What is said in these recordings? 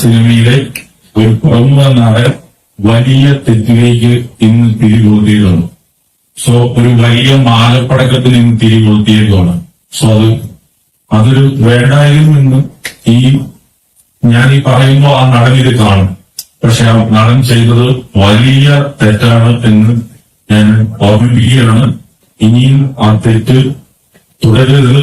സിനിമയിലെ ഒരു പ്രമുഖ നടൻ വലിയ തെറ്റിലേക്ക് ഇന്ന് തിരികൊളുത്തിയിട്ടുണ്ട് സോ ഒരു വലിയ മാലപ്പടക്കത്തിന് ഇന്ന് തിരികൊളുത്തിയേക്കാണ് സോ അത് അതൊരു വേണ്ടായിരുന്നു ഈ ഞാൻ ഈ പറയുമ്പോൾ ആ നടൻ ഇത് കാണും. പക്ഷെ ആ നടൻ ചെയ്തത് വലിയ തെറ്റാണ് എന്ന് ഞാൻ ഓർമ്മിപ്പിക്കുകയാണ്. ഇനിയും ആ തെറ്റ് തുടരരുത്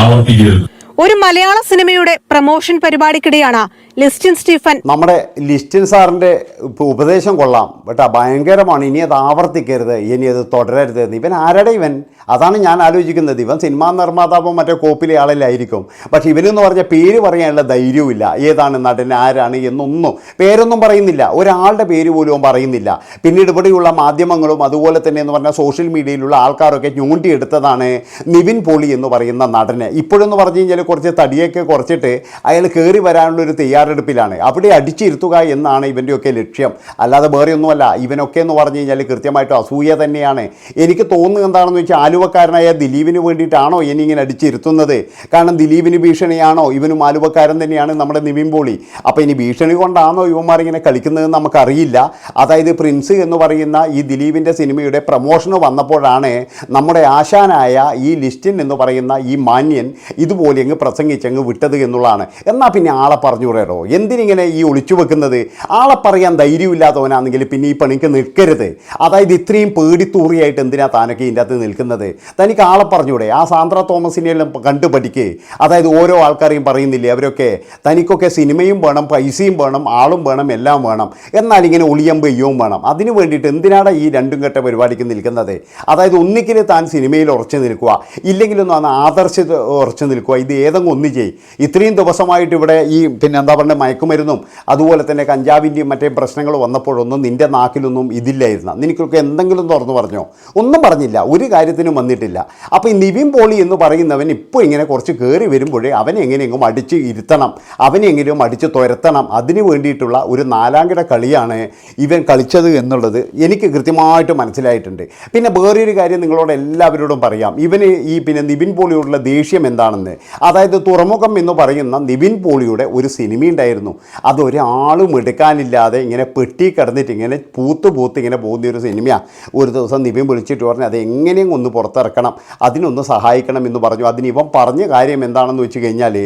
ആവർത്തിക്കരുത്. ഒരു മലയാള സിനിമയുടെ പ്രമോഷൻ പരിപാടിക്കിടെയാണ് ലിസ്റ്റിൻ സ്റ്റീഫൻ. നമ്മുടെ ലിസ്റ്റിൻ സാറിന്റെ ഉപദേശം കൊള്ളാം. കേട്ടോ ഭയങ്കരമാണ്. ഇനി അത് ആവർത്തിക്കരുത്. ഇനി അത് തുടരരുത്. ഇവൻ ആരുടെ ഇവൻ? അതാണ് ഞാൻ ആലോചിക്കുന്നത്. ഇവൻ സിനിമാ നിർമ്മാതാവും മറ്റേ കോപ്പിലെ ആളിലായിരിക്കും പക്ഷെ ഇവനെന്ന് പറഞ്ഞ പേര് പറയാനുള്ള ധൈര്യവുമില്ല. ഏതാണ് നടൻ? ആരാണ്? എന്നൊന്നും പേരൊന്നും പറയുന്നില്ല. ഒരാളുടെ പേര് പോലും പറയുന്നില്ല. പിന്നീട് ഇവിടെയുള്ള മാധ്യമങ്ങളും അതുപോലെ തന്നെ എന്ന് പറഞ്ഞാൽ സോഷ്യൽ മീഡിയയിലുള്ള ആൾക്കാരൊക്കെ ഞൂണ്ടിയെടുത്തതാണ് നിവിൻ പോളി എന്ന് പറയുന്ന നടന്. ഇപ്പോഴെന്ന് പറഞ്ഞു കഴിഞ്ഞാൽ കുറച്ച് തടിയൊക്കെ കുറച്ചിട്ട് അയാൾ കയറി വരാനുള്ള ഒരു തയ്യാറെടുപ്പിലാണ്. അവിടെ അടിച്ചിരുത്തുക എന്നാണ് ഇവന്റെയൊക്കെ ലക്ഷ്യം. അല്ലാതെ വേറെ ഒന്നുമല്ല ഇവനൊക്കെ എന്ന് പറഞ്ഞു കഴിഞ്ഞാൽ കൃത്യമായിട്ട് അസൂയ തന്നെയാണ്. എനിക്ക് തോന്നുന്നത് എന്താണെന്ന് വെച്ചാൽ ആലുവക്കാരനായ ദിലീപിന് വേണ്ടിയിട്ടാണോ ഇനി ഇങ്ങനെ അടിച്ചിരുത്തുന്നത്? കാരണം ദിലീപിന് ഭീഷണിയാണോ? ഇവനും ആലുവക്കാരൻ തന്നെയാണ് നമ്മുടെ നിവിൻ പോളി. അപ്പോൾ ഇനി ഭീഷണി കൊണ്ടാണോ ഇവന്മാർ ഇങ്ങനെ കളിക്കുന്നതെന്ന് നമുക്കറിയില്ല. അതായത് പ്രിൻസ് എന്ന് പറയുന്ന ഈ ദിലീപിന്റെ സിനിമയുടെ പ്രമോഷന് വന്നപ്പോഴാണ് നമ്മുടെ ആശാനായ ഈ ലിസ്റ്റിൻ എന്ന് പറയുന്ന ഈ മാന്യൻ ഇതുപോലെ അങ്ങ് പ്രസംഗിച്ചങ്ങ് വിട്ടത് എന്നുള്ളതാണ്. എന്നാൽ പിന്നെ ആളെ പറഞ്ഞു വിടോ എന്തിനിങ്ങനെ ഈ ഒളിച്ചു വെക്കുന്നത്? ആളെ പറയാൻ ധൈര്യമില്ലാത്തവനാണെങ്കിൽ പിന്നെ ഈ പണിക്ക് നിൽക്കരുത്. അതായത് ഇത്രയും പേടിത്തൂറിയായിട്ട് എന്തിനാ താനൊക്കെ ഇതിന്റെ അകത്ത് നിൽക്കുന്നത്? തനിക്ക് ആളെ പറഞ്ഞൂടെ ആ സാന്ദ്ര തോമസിനെ എല്ലാം കണ്ടു പഠിക്കേ. അതായത് ഓരോ ആൾക്കാരെയും പറയുന്നില്ലേ അവരൊക്കെ? തനിക്കൊക്കെ സിനിമയും വേണം പൈസയും വേണം ആളും വേണം എല്ലാം വേണം. എന്നാൽ ഇങ്ങനെ ഒളിയം പെയ്യവും വേണം. അതിന് വേണ്ടിയിട്ട് എന്തിനാണ് ഈ രണ്ടും കെട്ട പരിപാടിക്ക് നിൽക്കുന്നത്? അതായത് ഒന്നിക്കിൽ താൻ സിനിമയിൽ ഉറച്ചു നിൽക്കുക. ഇല്ലെങ്കിലൊന്നും അന്ന് ആദർശ ഉറച്ചു നിൽക്കുക. ഇത് ഏതെങ്കിലും ഒന്ന് ചെയ്യും ഇത്രയും ദിവസമായിട്ട് ഇവിടെ ഈ പിന്നെ എന്താ പറയുക മയക്കുമരുന്നും അതുപോലെ തന്നെ കഞ്ചാവിന്റെയും മറ്റേ പ്രശ്നങ്ങൾ വന്നപ്പോഴൊന്നും നിന്റെ നാക്കിലൊന്നും ഇതില്ലായിരുന്നു. നിനക്കൊക്കെ എന്തെങ്കിലും തുറന്നു പറഞ്ഞോ? ഒന്നും പറഞ്ഞില്ല. ഒരു കാര്യത്തിനും വന്നിട്ടില്ല. അപ്പോൾ ഈ നിവിൻ പോളി എന്ന് പറയുന്നവൻ ഇപ്പോൾ ഇങ്ങനെ കുറച്ച് കയറി വരുമ്പോഴേ അവനെ എങ്ങനെയെങ്കിലും അടിച്ച് ഇരുത്തണം. അവനെ എങ്ങനെയും അടിച്ച് തുരത്തണം. അതിന് വേണ്ടിയിട്ടുള്ള ഒരു നാലാംകിട കളിയാണ് ഇവൻ കളിച്ചത് എന്നുള്ളത് എനിക്ക് കൃത്യമായിട്ട് മനസ്സിലായിട്ടുണ്ട്. പിന്നെ വേറൊരു കാര്യം നിങ്ങളോട് എല്ലാവരോടും പറയാം. ഇവന് ഈ പിന്നെ നിവിൻ പോളിയോടുള്ള ദേഷ്യം എന്താണെന്ന്. അതായത് തുറമുഖം എന്ന് പറയുന്ന നിവിൻ പോളിയുടെ ഒരു സിനിമ ഉണ്ടായിരുന്നു. അതൊരാളും എടുക്കാനില്ലാതെ ഇങ്ങനെ പെട്ടി കിടന്നിട്ട് ഇങ്ങനെ പൂത്ത് പൂത്ത് ഇങ്ങനെ പോകുന്ന ഒരു സിനിമയാണ് ഒരു ദിവസം നിവിൻ വിളിച്ചിട്ട് പറഞ്ഞു അത് എങ്ങനെയും ഒന്ന് പുറത്തിറക്കണം അതിനൊന്ന് സഹായിക്കണം എന്ന് പറഞ്ഞു. അതിന് ഇവൻ പറഞ്ഞ കാര്യം എന്താണെന്ന് വെച്ച് കഴിഞ്ഞാൽ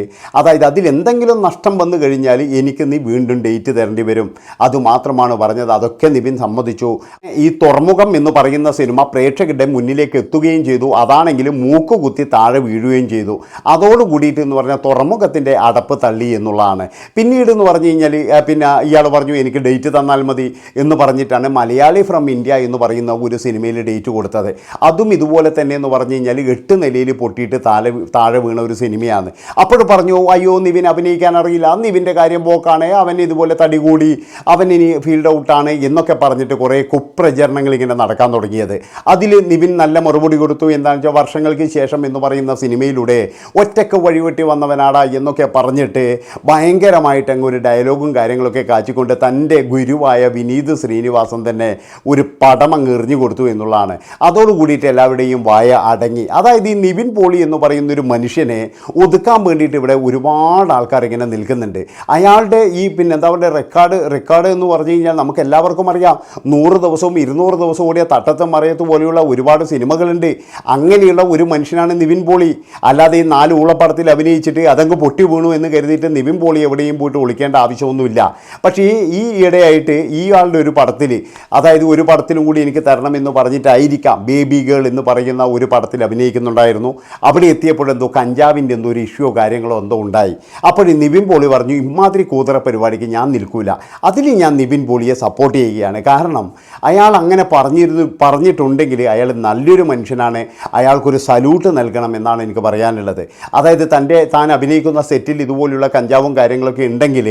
അതായത് അതിൽ എന്തെങ്കിലും നഷ്ടം വന്നു കഴിഞ്ഞാൽ എനിക്ക് നീ വീണ്ടും ഡേറ്റ് തരേണ്ടി വരും. അതുമാത്രമാണ് പറഞ്ഞത്. അതൊക്കെ നിവിൻ സമ്മതിച്ചു. ഈ തുറമുഖം എന്ന് പറയുന്ന സിനിമ പ്രേക്ഷകരുടെ മുന്നിലേക്ക് എത്തുകയും ചെയ്തു. അതാണെങ്കിലും മൂക്കുകുത്തി താഴെ വീഴുകയും ചെയ്തു. അതോട് കൂടിയിട്ട് എന്ന് പറഞ്ഞാൽ തുറമുഖത്തിന്റെ അടപ്പ് തള്ളി എന്നുള്ളതാണ്. പിന്നീട് എന്ന് പറഞ്ഞു കഴിഞ്ഞാൽ പിന്നെ ഇയാൾ പറഞ്ഞു എനിക്ക് ഡേറ്റ് തന്നാൽ മതി എന്ന് പറഞ്ഞിട്ടാണ് മലയാളി ഫ്രം ഇന്ത്യ എന്ന് പറയുന്ന ഒരു സിനിമയിൽ ഡേറ്റ് കൊടുത്തത്. അതും ഇതുപോലെ തന്നെ എന്ന് പറഞ്ഞു കഴിഞ്ഞാൽ എട്ട് നിലയിൽ പൊട്ടിയിട്ട് താഴെ താഴെ വീണ ഒരു സിനിമയാണ്. അപ്പോൾ പറഞ്ഞു അയ്യോ നിവിൻ അഭിനയിക്കാൻ അറിയില്ല. നിവിന്റെ കാര്യം പോക്കാണ്. അവൻ ഇതുപോലെ തടി കൂടി അവൻ ഇനി ഫീൽഡ് ഔട്ടാണ് എന്നൊക്കെ പറഞ്ഞിട്ട് കുറേ കുപ്രചരണങ്ങൾ ഇങ്ങനെ നടക്കാൻ തുടങ്ങിയത്. അതിൽ നിവിൻ നല്ല മറുപടി കൊടുത്തു. എന്താണെന്ന് വെച്ചാൽ വർഷങ്ങൾക്ക് ശേഷം എന്ന് പറയുന്ന സിനിമയിലൂടെ ഒറ്റയ്ക്ക് വഴിവെട്ടി വന്നവനാടാ എന്നൊക്കെ പറഞ്ഞിട്ട് ഭയങ്കരമായിട്ട് അങ്ങ് ഒരു ഡയലോഗും കാര്യങ്ങളൊക്കെ കാച്ചിക്കൊണ്ട് തന്റെ ഗുരുവായ വിനീത് ശ്രീനിവാസൻ തന്നെ ഒരു പടം അങ്ങ് എറിഞ്ഞു കൊടുത്തു എന്നുള്ളതാണ്. അതോടുകൂടിയിട്ട് എല്ലാവരുടെയും വായ അടങ്ങി. അതായത് ഈ നിവിൻ പോളി എന്ന് പറയുന്ന ഒരു മനുഷ്യനെ ഒതുക്കാൻ വേണ്ടിയിട്ട് ഇവിടെ ഒരുപാട് ആൾക്കാർ ഇങ്ങനെ നിൽക്കുന്നുണ്ട്. അയാളുടെ ഈ പിന്നെ എന്താ പറയുക റെക്കോർഡ് റെക്കോർഡ് എന്ന് പറഞ്ഞു കഴിഞ്ഞാൽ നമുക്ക് എല്ലാവർക്കും അറിയാം. നൂറ് ദിവസവും ഇരുന്നൂറ് ദിവസവും ഓടിയ തട്ടത്തും മറയത്ത് പോലെയുള്ള ഒരുപാട് സിനിമകളുണ്ട്. അങ്ങനെയുള്ള ഒരു മനുഷ്യനാണ് നിവിൻ പോളി. അല്ലാതെ ഈ നാല് ഊളപ്പടത്തിൽ അഭിനയിച്ചിട്ട് അതങ്ങ് പൊട്ടി വീണു എന്ന് കരുതിയിട്ട് നിവിൻ പോളി എവിടെയും പോയിട്ട് ഒളിക്കേണ്ട ആവശ്യമൊന്നുമില്ല. പക്ഷേ ഈ ഈ ഇടയായിട്ട് ഈ ആളുടെ ഒരു പടത്തിൽ അതായത് ഒരു പടത്തിലും കൂടി എനിക്ക് തരണം തരണമെന്ന് പറഞ്ഞിട്ടായിരിക്കാം ബേബി ഗേൾ എന്ന് പറയുന്ന ഒരു പടത്തിൽ അഭിനയിക്കുന്നുണ്ടായിരുന്നു. അവിടെ എത്തിയപ്പോഴെന്തോ കഞ്ചാവിന്റെ എന്തോ ഒരു ഇഷ്യൂ കാര്യങ്ങളോ എന്തോ ഉണ്ടായി. അപ്പോൾ നിവിൻ പോളി പറഞ്ഞു ഇമാതിരി കൂതറ പരിപാടിക്ക് ഞാൻ നിൽക്കൂല. അതിൽ ഞാൻ നിവിൻ പോളിയെ സപ്പോർട്ട് ചെയ്യുകയാണ്. കാരണം അയാൾ അങ്ങനെ പറഞ്ഞിരുന്നു പറഞ്ഞിട്ടുണ്ടെങ്കിൽ അയാൾ നല്ലൊരു മനുഷ്യനാണ്. അയാൾക്കൊരു സല്യൂട്ട് നൽകണം എന്നാണ് എനിക്ക് പറയാനുള്ളത്. അതായത് തന്റെ താൻ അഭിനയിക്കുന്ന സെറ്റിൽ ഇതുപോലുള്ള കഞ്ചാവും കാര്യങ്ങളൊക്കെ ഉണ്ടെങ്കിൽ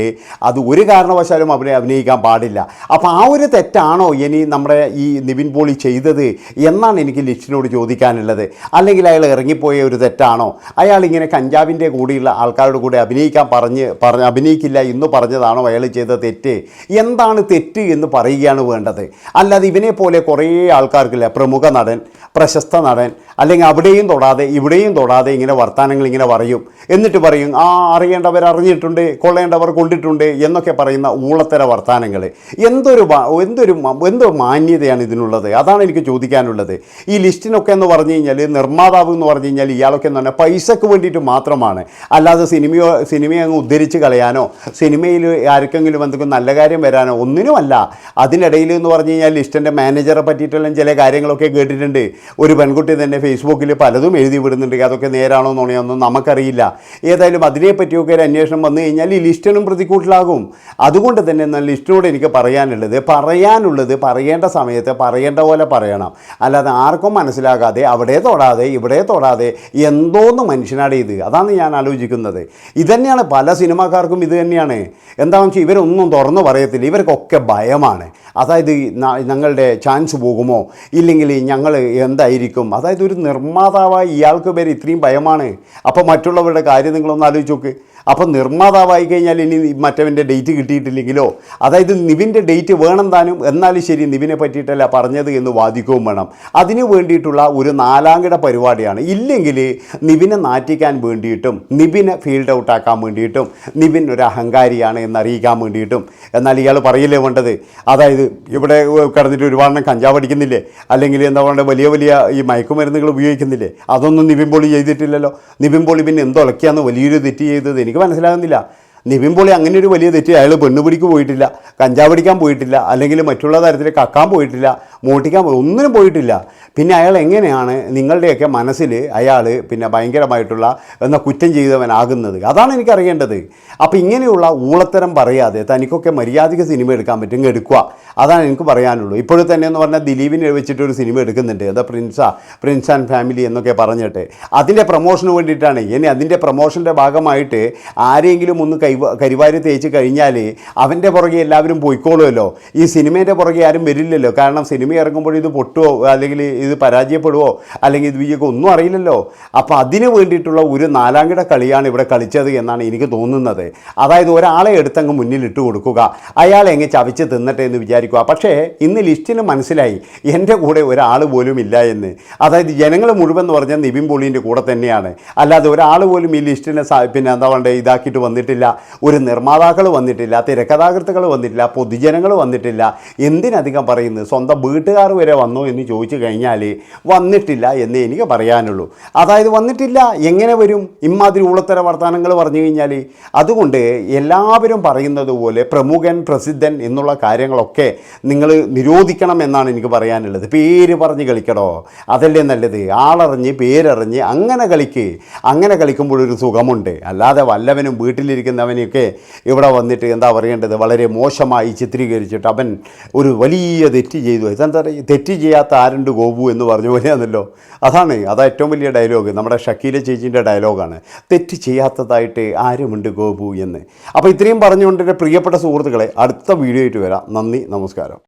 അത് ഒരു കാരണവശാലും അവനെ അഭിനയിക്കാൻ പാടില്ല. അപ്പോൾ ആ ഒരു തെറ്റാണോ ഇനി നമ്മുടെ ഈ നിവിൻ പോളി ചെയ്തത് എന്നാണ് എനിക്ക് ലിസ്റ്റിനോട് ചോദിക്കാനുള്ളത്. അല്ലെങ്കിൽ അയാൾ ഇറങ്ങിപ്പോയ ഒരു തെറ്റാണോ? അയാൾ ഇങ്ങനെ കഞ്ചാവിന്റെ കൂടെയുള്ള ആൾക്കാരുടെ കൂടെ അഭിനയിക്കാൻ പറഞ്ഞ് പറഞ്ഞ് അഭിനയിക്കില്ല എന്ന് പറഞ്ഞതാണോ അയാൾ ചെയ്ത തെറ്റ്? എന്താണ് തെറ്റ് എന്ന് പറയുകയാണ് വേണ്ടത്. അല്ലാതെ ഇവനെ പോലെ കുറേ ആൾക്കാർക്കില്ല. പ്രമുഖ നടൻ പ്രശസ്ത നടൻ അല്ലെങ്കിൽ അവിടെയും തൊടാതെ ഇവിടെയും തൊടാതെ ഇങ്ങനെ വർത്തമാനങ്ങൾ ഇങ്ങനെ പറയും. എന്നിട്ട് പറയും ആ അറിയേണ്ടവർ അറിഞ്ഞിട്ടുണ്ട് കൊള്ളേണ്ടവർ കൊണ്ടിട്ടുണ്ട് എന്നൊക്കെ പറയുന്ന ഊളത്തര വർത്തമാനങ്ങൾ എന്തൊരു എന്തൊരു എന്തോ മാന്യതയാണ് ഇതിനുള്ളത്. അതാണ് എനിക്ക് ചോദിക്കാനുള്ളത്. ഈ ലിസ്റ്റിനൊക്കെ എന്ന് പറഞ്ഞു കഴിഞ്ഞാൽ നിർമ്മാതാവ് എന്ന് പറഞ്ഞു കഴിഞ്ഞാൽ ഇയാളൊക്കെ എന്ന് പറഞ്ഞാൽ പൈസക്ക് വേണ്ടിയിട്ട് മാത്രമാണ്. അല്ലാതെ സിനിമയോ സിനിമയെ അങ്ങ് ഉദ്ധരിച്ച് കളയാനോ സിനിമയിൽ ആർക്കെങ്കിലും എന്തെങ്കിലും നല്ല കാര്യം വരാനോ ഒന്നിനുമല്ല. അതിനിടയിൽ എന്ന് പറഞ്ഞു കഴിഞ്ഞാൽ ലിസ്റ്റിന്റെ മാനേജറെ പറ്റിയിട്ടുള്ള ചില കാര്യങ്ങളൊക്കെ കേട്ടിട്ടുണ്ട്. ഒരു പെൺകുട്ടി തന്നെ ഫേസ്ബുക്കിൽ പലതും എഴുതി വിടുന്നുണ്ട്. അതൊക്കെ നേരാണോ നുണയൊന്നും നമുക്കറിയില്ല. ഏതായാലും അതിനെപ്പറ്റിയൊക്കെ ഒരു അന്വേഷണം വന്നു കഴിഞ്ഞാൽ ഈ ലിസ്റ്റിനും പ്രതിക്കൂട്ടിലാകും. അതുകൊണ്ട് തന്നെ എന്നാൽ ലിസ്റ്റിനോട് എനിക്ക് പറയാനുള്ളത് പറയാനുള്ളത് പറയേണ്ട സമയത്ത് പറയേണ്ട പോലെ പറയണം. അല്ലാതെ ആർക്കും മനസ്സിലാകാതെ അവിടെ തൊടാതെ ഇവിടെ തൊടാതെ എന്തോന്ന് മനുഷ്യനാണ് ഇത്? അതാണ് ഞാൻ ആലോചിക്കുന്നത്. ഇതന്നെയാണ് പല സിനിമാക്കാർക്കും ഇത് തന്നെയാണ്. എന്താണെന്ന് വെച്ചാൽ ഇവരൊന്നും തുറന്നു പറയത്തില്ല. ഇവർക്കൊക്കെ ഭയമാണ്. അതായത് ഞങ്ങളുടെ ചാൻസ് പോകുമോ? ഇല്ലെങ്കിൽ ഞങ്ങൾ എന്തായിരിക്കും? അതായത് ഒരു നിർമ്മാതാവായി ഇയാൾക്ക് പേര് ഇത്രയും ഭയമാണ്. അപ്പോൾ മറ്റുള്ളവരുടെ കാര്യം നിങ്ങളൊന്ന് ആലോചിച്ച് നോക്ക്. അപ്പോൾ നിർമ്മാതാവായി കഴിഞ്ഞാൽ ഇനി മറ്റവന്റെ ഡേറ്റ് കിട്ടിയിട്ടില്ലെങ്കിലോ? അതായത് നിവിന്റെ ഡേറ്റ് വേണം താനും എന്നാലും ശരി നിവിനെ പറ്റിയിട്ടല്ല പറഞ്ഞത് എന്ന് വാദിക്കുകയും വേണം. അതിനു വേണ്ടിയിട്ടുള്ള ഒരു നാലാംകിട പരിപാടിയാണ്. ഇല്ലെങ്കിൽ നിവിനെ നാറ്റിക്കാൻ വേണ്ടിയിട്ടും നിവിനെ ഫീൽഡ് ഔട്ടാക്കാൻ വേണ്ടിയിട്ടും നിവിൻ ഒരു അഹങ്കാരിയാണ് എന്നറിയിക്കാൻ വേണ്ടിയിട്ടും. എന്നാൽ ഇയാൾ പറയില്ലേ വേണ്ടത്? അതായത് ഇവിടെ കിടന്നിട്ട് ഒരുപാടെണ്ണം കഞ്ചാവ് അടിക്കുന്നില്ലേ? അല്ലെങ്കിൽ എന്താ പറയുക വലിയ വലിയ ഈ മയക്കുമരുന്നുകൾ ഉപയോഗിക്കുന്നില്ലേ? അതൊന്നും നിവിൻ പോളി ചെയ്തിട്ടില്ലല്ലോ. നിവിൻ പോളി പിന്നെ എന്തൊലക്കിയാന്ന് വലിയൊരു തെറ്റ് ചെയ്തത് എനിക്ക് മനസ്സിലാകുന്നില്ല. നിവിൻ പോളി അങ്ങനെ ഒരു വലിയ തെറ്റ് അയാൾ പെണ്ണുപിടിക്ക് പോയിട്ടില്ല കഞ്ചാവ് അടിക്കാൻ പോയിട്ടില്ല അല്ലെങ്കിൽ മറ്റുള്ള തരത്തിൽ കക്കാൻ പോയിട്ടില്ല. മോട്ടിക്കാൻ പോയി ഒന്നിനും പോയിട്ടില്ല. പിന്നെ അയാൾ എങ്ങനെയാണ് നിങ്ങളുടെയൊക്കെ മനസ്സിൽ അയാൾ പിന്നെ ഭയങ്കരമായിട്ടുള്ള എന്ന കുറ്റം ചെയ്തവനാകുന്നത്? അതാണ് എനിക്കറിയേണ്ടത്. അപ്പോൾ ഇങ്ങനെയുള്ള ഊളത്തരം പറയാതെ തനിക്കൊക്കെ മര്യാദയ്ക്ക് സിനിമ എടുക്കാൻ പറ്റും എടുക്കുക. അതാണ് എനിക്ക് പറയാനുള്ളൂ. ഇപ്പോഴും തന്നെ എന്ന് പറഞ്ഞാൽ ദിലീപിനെ വെച്ചിട്ടൊരു സിനിമ എടുക്കുന്നുണ്ട്. എന്താ പ്രിൻസാ പ്രിൻസ് ആൻഡ് ഫാമിലി എന്നൊക്കെ പറഞ്ഞിട്ട്. അതിന്റെ പ്രൊമോഷന് വേണ്ടിയിട്ടാണ്. ഇനി അതിന്റെ പ്രൊമോഷന്റെ ഭാഗമായിട്ട് ആരെങ്കിലും ഒന്ന് കൈ കരിവാരി തേച്ച് കഴിഞ്ഞാൽ അവന്റെ പുറകെ എല്ലാവരും പോയിക്കോളുമല്ലോ. ഈ സിനിമേന്റെ പുറകെ ആരും വരില്ലല്ലോ. കാരണം സിനിമ ഇറങ്ങുമ്പോൾ ഇത് പൊട്ടുവോ? അല്ലെങ്കിൽ ഇത് പരാജയപ്പെടുവോ? അല്ലെങ്കിൽ ഇത് വിജയിക്കോ ഒന്നും അറിയില്ലല്ലോ. അപ്പോൾ അതിന് വേണ്ടിയിട്ടുള്ള ഒരു നാലാംകിട കളിയാണ് ഇവിടെ കളിച്ചത് എന്നാണ് എനിക്ക് തോന്നുന്നത്. അതായത് ഒരാളെ എടുത്തങ്ങ് മുന്നിലിട്ട് കൊടുക്കുക. അയാളെ എങ്ങനെ ചവച്ച് തിന്നട്ടെ എന്ന് വിചാരിക്കുക. പക്ഷേ ഇന്ന് ലിസ്റ്റിന് മനസ്സിലായി എന്റെ കൂടെ ഒരാൾ പോലും ഇല്ല എന്ന്. അതായത് ജനങ്ങൾ മുഴുവൻ എന്ന് പറഞ്ഞാൽ നിവിൻ പോളീന്റെ കൂടെ തന്നെയാണ്. അല്ലാതെ ഒരാൾ പോലും ഈ ലിസ്റ്റിനെ പിന്നെ എന്താ പറയുക ഇതാക്കിയിട്ട് വന്നിട്ടില്ല. ഒരു നിർമ്മാതാക്കൾ വന്നിട്ടില്ല തിരക്കഥാകൃത്തുകൾ വന്നിട്ടില്ല പൊതുജനങ്ങൾ വന്നിട്ടില്ല. എന്തിനധികം പറയുന്നത്? സ്വന്തം വീട്ടുകാർ വരെ വന്നോ എന്ന് ചോദിച്ചു കഴിഞ്ഞാൽ വന്നിട്ടില്ല എന്നേ എനിക്ക് പറയാനുള്ളൂ. അതായത് വന്നിട്ടില്ല എങ്ങനെ വരും? ഇമ്മാതിരി ഉളത്തര വർത്തമാനങ്ങൾ പറഞ്ഞു കഴിഞ്ഞാൽ അതുകൊണ്ട് എല്ലാവരും പറയുന്നത് പോലെ പ്രമുഖൻ പ്രസിദ്ധൻ എന്നുള്ള കാര്യങ്ങളൊക്കെ നിങ്ങൾ നിരോധിക്കണം എന്നാണ് എനിക്ക് പറയാനുള്ളത്. പേര് പറഞ്ഞ് കളിക്കടോ. അതല്ലേ നല്ലത്? ആളറിഞ്ഞ് പേരറിഞ്ഞ് അങ്ങനെ കളിക്ക്. അങ്ങനെ കളിക്കുമ്പോഴൊരു സുഖമുണ്ട്. അല്ലാതെ വല്ലവനും വീട്ടിലിരിക്കുന്നവനെയൊക്കെ ഇവിടെ വന്നിട്ട് എന്താ പറയേണ്ടത്? വളരെ മോശമായി ചിത്രീകരിച്ചിട്ട് അവൻ ഒരു വലിയ തെറ്റ് ചെയ്തു. ഇതെന്താ പറയുക തെറ്റ് ചെയ്യാത്ത ആരുണ്ട് ഗോപു എന്ന് പറഞ്ഞ പോലെയാണല്ലോ. അതാണ് അതാ ഏറ്റവും വലിയ ഡയലോഗ് നമ്മുടെ ഷക്കീല ചേച്ചീന്റെ ഡയലോഗാണ് തെറ്റ് ചെയ്യാത്തതായിട്ട് ആരുമുണ്ട് ഗോപു എന്ന്. അപ്പോൾ ഇത്രയും പറഞ്ഞുകൊണ്ട് എന്റെ പ്രിയപ്പെട്ട സുഹൃത്തുക്കളെ അടുത്ത വീഡിയോ ആയിട്ട് വരാം. നന്ദി നമസ്കാരം.